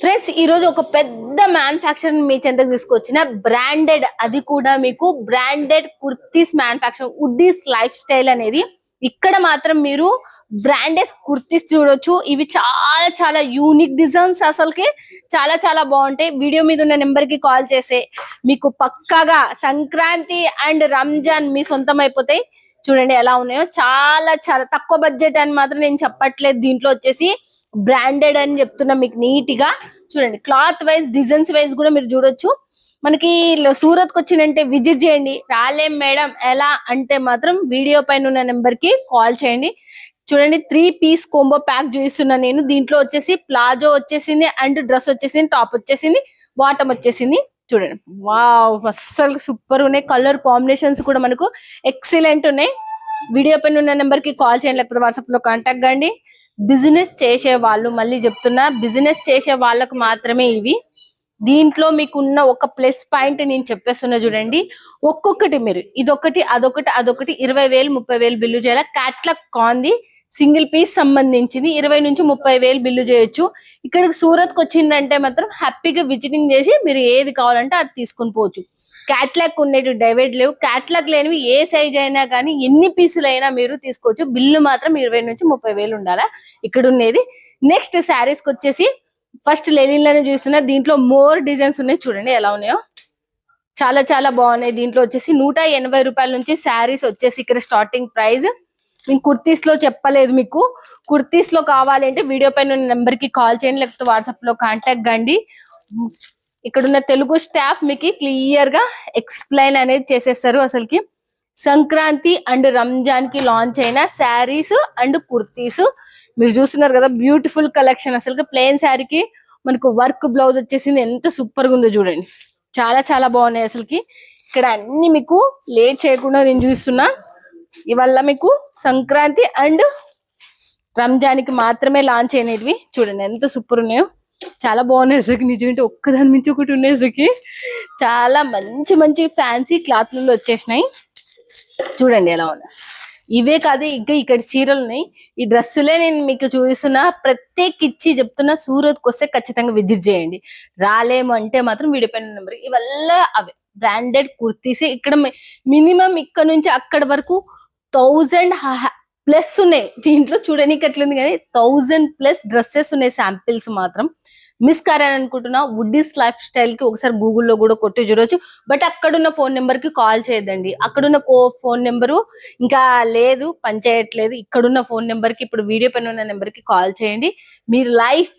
Friends ఈ రోజు ఒక పెద్ద మ్యానుఫ్యాక్చర్ మీ చెంతకు తీసుకొచ్చిన బ్రాండెడ్ అది కూడా మీకు branded kurtis manufacture Woodies lifestyle అనేది ఇక్కడ మాత్రం మీరు బ్రాండెడ్ కుర్తీస్ చూడొచ్చు. ఇవి చాలా చాలా యూనిక్ డిజైన్స్ అసలుకి. చాలా చాలా బాగుంటాయి. వీడియో మీద ఉన్న నెంబర్కి కాల్ చేసే మీకు పక్కాగా సంక్రాంతి అండ్ రంజాన్ మీ సొంతం అయిపోతాయి. చూడండి ఎలా ఉన్నాయో. చాలా చాలా తక్కువ బడ్జెట్ అని మాత్రం నేను చెప్పట్లేదు. దీంట్లో వచ్చేసి బ్రాండెడ్ అని చెప్తున్నా మీకు నీట్గా చూడండి క్లాత్ వైజ్ డిజైన్స్ వైజ్ కూడా మీరు చూడొచ్చు. మనకి సూరత్కి వచ్చిందంటే విజిట్ చేయండి. రాలేం మేడం ఎలా అంటే మాత్రం వీడియో పైన ఉన్న నెంబర్కి కాల్ చేయండి. చూడండి త్రీ పీస్ కోంబో ప్యాక్ చూపిస్తున్నా నేను. దీంట్లో వచ్చేసి ప్లాజో వచ్చేసింది అండ్ డ్రెస్ వచ్చేసింది టాప్ వచ్చేసింది బాటమ్ వచ్చేసింది. చూడండి వావ్ అస్సలు సూపర్ ఉన్నాయి. కలర్ కాంబినేషన్స్ కూడా మనకు ఎక్సలెంట్ ఉన్నాయి. వీడియో పైన ఉన్న నెంబర్కి కాల్ చేయండి లేకపోతే వాట్సాప్లో కాంటాక్ట్ కండి. బిజినెస్ చేసే వాళ్ళు మళ్ళీ చెప్తున్నా బిజినెస్ చేసే వాళ్ళకు మాత్రమే ఇవి. దీంట్లో మీకు ఉన్న ఒక ప్లస్ పాయింట్ నేను చెప్పేస్తున్నా చూడండి. ఒక్కొక్కటి మీరు ఇదొకటి అదొకటి అదొకటి ఇరవై వేలు ముప్పై వేలు బిల్లు చేయాలి? క్యాట్లాగ్ కాంది సింగిల్ పీస్ సంబంధించింది. ఇరవై నుంచి ముప్పై వేలు బిల్లు చేయొచ్చు. ఇక్కడికి సూరత్కి వచ్చిందంటే మాత్రం హ్యాపీగా విజిటింగ్ చేసి మీరు ఏది కావాలంటే అది తీసుకొని పోవచ్చు. క్యాట్లాగ్ ఉండేవి డైవర్ట్ లేవు. క్యాట్లాగ్ లేనివి ఏ సైజ్ అయినా కానీ ఎన్ని పీసులు అయినా మీరు తీసుకోవచ్చు. బిల్లు మాత్రం ఇరవై నుంచి ముప్పై వేలు ఉండాలా? ఇక్కడ ఉండేది నెక్స్ట్ శారీస్కి వచ్చేసి ఫస్ట్ లెనిన్లోనే చూస్తున్నా. దీంట్లో మోర్ డిజైన్స్ ఉన్నాయి. చూడండి ఎలా ఉన్నాయో. చాలా చాలా బాగున్నాయి. దీంట్లో వచ్చేసి నూట ఎనభై రూపాయల నుంచి శారీస్ వచ్చేసి ఇక్కడ స్టార్టింగ్ ప్రైస్ నేను కుర్తీస్లో చెప్పలేదు మీకు. కుర్తీస్లో కావాలంటే వీడియో పైన నెంబర్కి కాల్ చేయండి లేకపోతే వాట్సాప్లో కాంటాక్ట్ కండి. ఇక్కడున్న తెలుగు స్టాఫ్ మీకు క్లియర్గా ఎక్స్ప్లెయిన్ అనేది చేసేస్తారు అసలుకి. సంక్రాంతి అండ్ రంజాన్కి లాంచ్ అయిన శారీస్ అండ్ కుర్తీస్. మీరు చూస్తున్నారు కదా బ్యూటిఫుల్ కలెక్షన్ అసలు ప్లెయిన్ శారీకి మనకు వర్క్ బ్లౌజ్ వచ్చేసింది. ఎంత సూపర్గా ఉందో చూడండి. చాలా చాలా బాగున్నాయి అసలుకి. ఇక్కడ అన్ని మీకు లేట్ చేయకుండా నేను చూస్తున్నా. ఇవల్ల మీకు సంక్రాంతి అండ్ రంజాన్కి మాత్రమే లాంచ్ అయినవి. చూడండి ఎంత సూపర్ ఉన్నాయో. చాలా బాగున్నాయి అసలు నిజమంటే ఒక్కదాని మించి ఒకటి ఉన్నాయి చాలా మంచి మంచి ఫ్యాన్సీ క్లాత్లలో వచ్చేసినాయి. చూడండి ఎలా ఉన్నాయి. ఇవే కాదు ఇంకా ఇక్కడ చీరలు ఉన్నాయి. ఈ డ్రెస్సులే నేను మీకు చూపిస్తున్నా. ప్రత్యేకిచ్చి చెప్తున్నా సూరత్కి వస్తే ఖచ్చితంగా విజిట్ చేయండి. రాలేము అంటే మాత్రం విడిపోయిన నెంబర్ ఇవల్ల అవే. బ్రాండెడ్ కుర్తీస్. ఇక్కడ మినిమం ఇక్కడ నుంచి అక్కడ వరకు థౌజండ్ ప్లస్ ఉన్నాయి. దీంట్లో చూడడానికి ఎట్లుంది కానీ థౌజండ్ ప్లస్ డ్రెస్సెస్ ఉన్నాయి శాంపిల్స్ మాత్రం. మిస్ కారని అనుకుంటున్నా వుడ్డీస్ లైఫ్ స్టైల్కి ఒకసారి గూగుల్లో కూడా కొట్టి చూడొచ్చు. బట్ అక్కడున్న ఫోన్ నెంబర్కి కాల్ చేయదండి అక్కడున్న కో ఫోన్ నెంబరు ఇంకా లేదు పనిచేయట్లేదు ఇక్కడున్న ఫోన్ నెంబర్కి ఇప్పుడు వీడియో పైన ఉన్న నెంబర్కి కాల్ చేయండి. మీరు లైఫ్